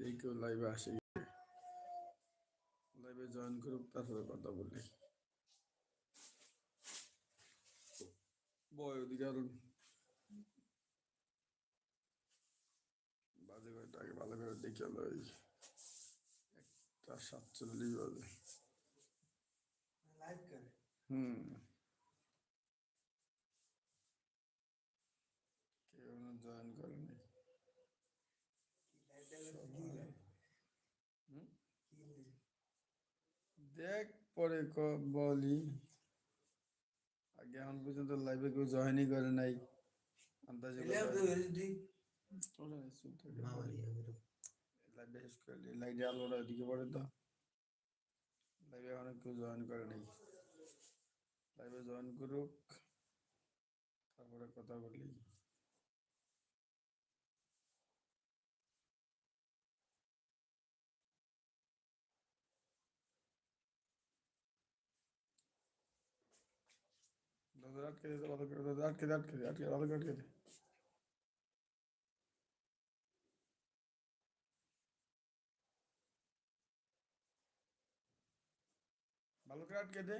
দেখি কেউ লাইভে আসে লাইভে জয়েন করুক তারপরে কথা বলি। বয় ওদিকে বাজে করে আগে ভালো করে দেখে হলো ওই একটা সাতচল্লিশ বাজে। হুম। কেউ জয়েন করেনি। দেখ পরে বলি। আগে এখন পর্যন্ত লাইভে কেউ জয়েনই করে নাই। আন্দাজে লাইভে আলোটা ওদিকে পড়ে তো। লাইভে কেউ জয়েন করে নাই। লাইভে জয়েন করুক। তারপরে কথা বলি। আটকে আটকে আটকে আটকে ভালো করে আটকে ভালো করে আটকে দে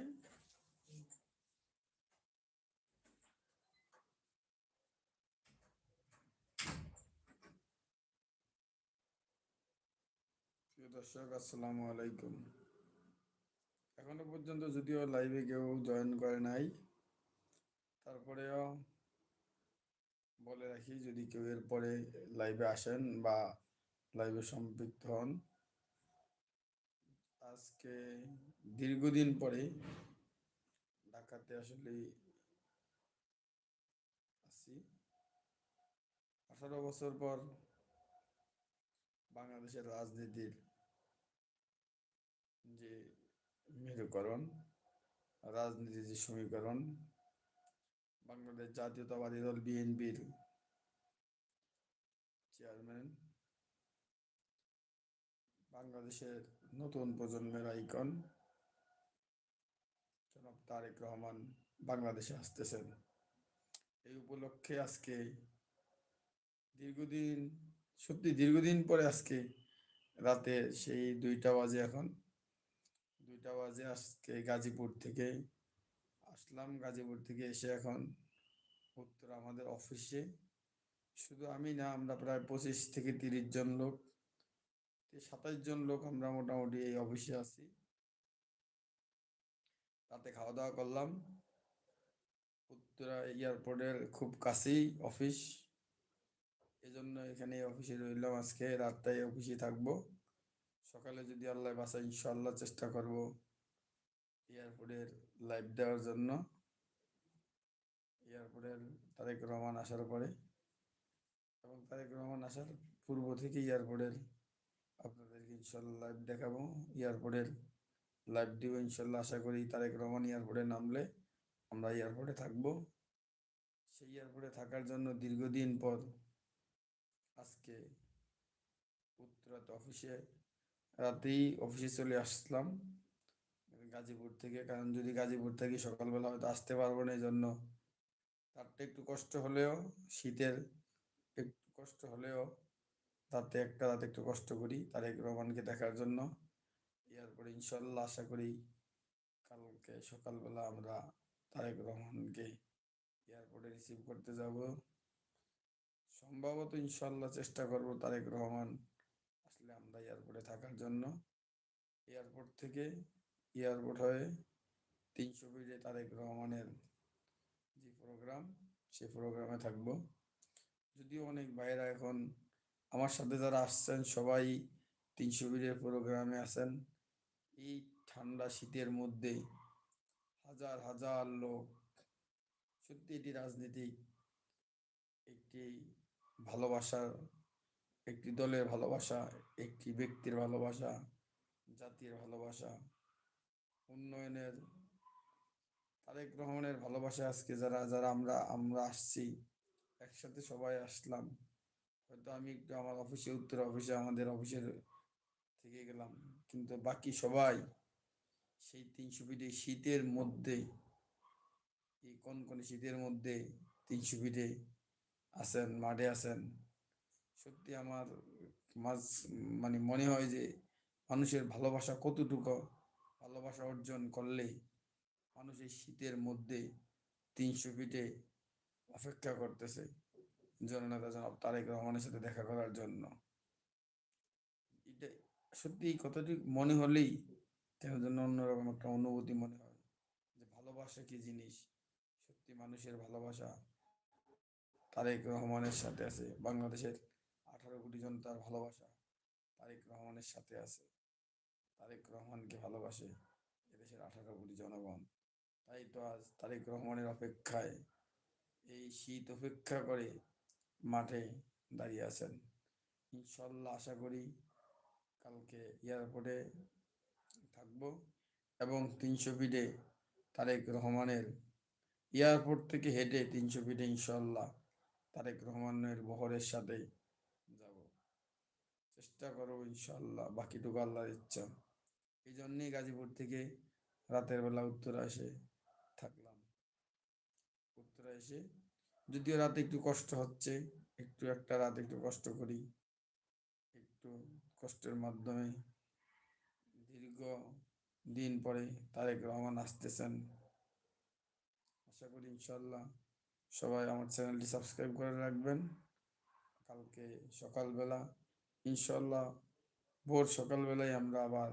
দর্শক আসসালামু আলাইকুম এখনও পর্যন্ত যদিও লাইভে কেউ জয়েন করে নাই তারপরেও বলে রাখি, যদি কেউ এরপরে লাইভে আসেন বা লাইভে সম্পৃক্ত হন, আজকে দীর্ঘদিন পরে ঢাকাতে আসলে আসি। আঠারো বছর পর বাংলাদেশের রাজনীতির যে মেরুকরণ, রাজনীতির যে সমীকরণ বাংলাদেশ জাতীয়তাবাদী দল বিএনপির চেয়ারম্যান। বাংলাদেশের নতুন প্রজন্মের আইকন। জনাব তারেক রহমান বাংলাদেশে আসতেছেন। এই উপলক্ষে আজকে দীর্ঘদিন, সত্যি দীর্ঘদিন পরে আজকে রাতে সেই দুইটা বাজে এখন। দুইটা বাজে আজকে গাজীপুর থেকে আসলাম। গাজীপুর থেকে এসে এখন উত্তর আমাদের অফিসে শুধু আমি না, আমরা প্রায় পঁচিশ থেকে তিরিশ জন লোক। সাতাইশ জন লোক আমরা মোটামুটি এই অফিসে আছি। রাতে খাওয়া দাওয়া করলাম। উত্তরা এয়ারপোর্টের খুব কাছেই অফিস এজন্য এখানে অফিসে রইলাম আজকে। রাতটাই অফিসে থাকব। সকালে যদি আল্লাহ বাসা ইনশাল্লাহ চেষ্টা করব এয়ারপোর্টের লাইভ দেওয়ার জন্য। এয়ারপোর্টের তারেক রহমান আসার পরে। এবং তারেক রহমান আসার পূর্ব থেকে এয়ারপোর্টের আপনাদেরকে ইনশাল্লাহ লাইভ দেখাবো। এয়ারপোর্টের লাইভ দিব ইনশাল্লাহ। আশা করি তারেক রহমান এয়ারপোর্টে নামলে আমরা এয়ারপোর্টে থাকব। সেই এয়ারপোর্টে থাকার জন্য দীর্ঘদিন পর আজকে উত্তরাত অফিসে রাতেই অফিসে চলে আসলাম। গাজীপুর থেকে, কারণ যদি গাজীপুর থেকে সকালবেলা হয়তো আসতে পারব না এই জন্য তারটা একটু কষ্ট হলেও, শীতের একটু কষ্ট হলেও রাতে একটা রাতে একটু কষ্ট করি, তারেক রহমানকে দেখার জন্য। এরপরে ইনশাল্লাহ আশা করি কালকে সকালবেলা আমরা তারেক রহমানকে এয়ারপোর্টে রিসিভ করতে যাব। সম্ভবত ইনশাল্লাহ চেষ্টা করব তারেক রহমান আসলে আমরা এয়ারপোর্টে থাকার জন্য। এয়ারপোর্ট থেকে এয়ারপোর্ট হয়ে তিনশো ফিটে তারেক রহমানের যে প্রোগ্রাম সেই প্রোগ্রামে থাকব। যদিও অনেক ভাইয়েরা এখন আমার সাথে যারা আসছেন, সবাই তিনশো ফিটের প্রোগ্রামে আছেন। এই ঠান্ডা শীতের মধ্যে হাজার হাজার লোক, সত্যি এটি রাজনীতি একটি ভালোবাসার, একটি দলের ভালোবাসা, একটি ব্যক্তির ভালোবাসা, জাতির ভালোবাসা, উন্নয়নের তারেক রহমানের ভালোবাসা আজকে যারা যারা আমরা আমরা আসছি, একসাথে সবাই আসলাম। হয়তো আমি একটু আমার অফিসে, উত্তর অফিসে, আমাদের অফিসের থেকে গেলাম। কিন্তু বাকি সবাই সেই তিনশো ফিটে শীতের মধ্যে, এই কনকনে শীতের মধ্যে তিনশো ফিটে আছেন, মাঠে আছেন। সত্যি আমার মাঝ মানে মনে হয় যে মানুষের ভালোবাসা কতটুকু, ভালোবাসা অর্জন করলে মানুষ এই শীতের মধ্যে তিনশো ফিটে অপেক্ষা করতেছে। জননেতা জনাব তারেক রহমানের সাথে দেখা করার জন্য। এটা সত্যি কথাটি মনে হলেই কেন যেন অন্যরকম একটা অনুভূতি মনে হয় যে ভালোবাসা কি জিনিস? সত্যি মানুষের ভালোবাসা তারেক রহমানের সাথে আছে। বাংলাদেশের আঠারো কোটি জনতার ভালোবাসা তারেক রহমানের সাথে আছে। তারেক রহমানকে ভালোবাসে এদেশের আঠারো কোটি জনগণ। তাই তো আজ তারেক রহমানের অপেক্ষায় এই শীত অপেক্ষা করে মাঠে দাঁড়িয়ে আছেন। ইনশাল্লাহ আশা করি কালকে এয়ারপোর্টে থাকব এবং তিনশো ফিটে তারেক রহমানের এয়ারপোর্ট থেকে হেঁটে তিনশো ফিটে ইনশাল্লাহ তারেক রহমানের বহরের সাথে যাব। চেষ্টা করব ইনশাল্লাহ বাকিটুকু আল্লাহর ইচ্ছা। এই জন্যেই গাজীপুর থেকে রাতের বেলা উত্তরা থাকলাম উত্তরা এসে, যদিও রাতে একটু কষ্ট হচ্ছে, একটু একটা রাত একটু কষ্ট করি। একটু কষ্টের মাধ্যমে দীর্ঘ দিন পরে তারেক রহমান আসতেছেন। আশা করি ইনশাল্লাহ সবাই আমার চ্যানেলটি সাবস্ক্রাইব করে রাখবেন। কালকে সকালবেলা ইনশাল্লাহ ভোর সকালবেলায় আমরা আবার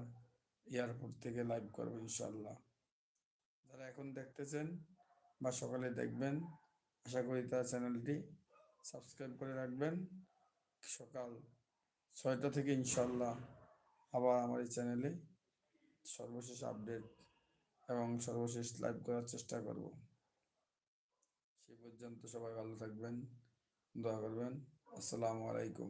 এয়ারপোর্ট থেকে লাইভ করব ইনশাল্লাহ যারা এখন দেখতেছেন বা সকালে দেখবেন। আশা করি তার চ্যানেলটি সাবস্ক্রাইব করে রাখবেন। সকাল ছয়টা থেকে ইনশাল্লাহ আবার আমার এই চ্যানেলে সর্বশেষ আপডেট এবং সর্বশেষ লাইভ করার চেষ্টা করব। সে পর্যন্ত সবাই ভালো থাকবেন, দোয়া করবেন। আসসালামু আলাইকুম।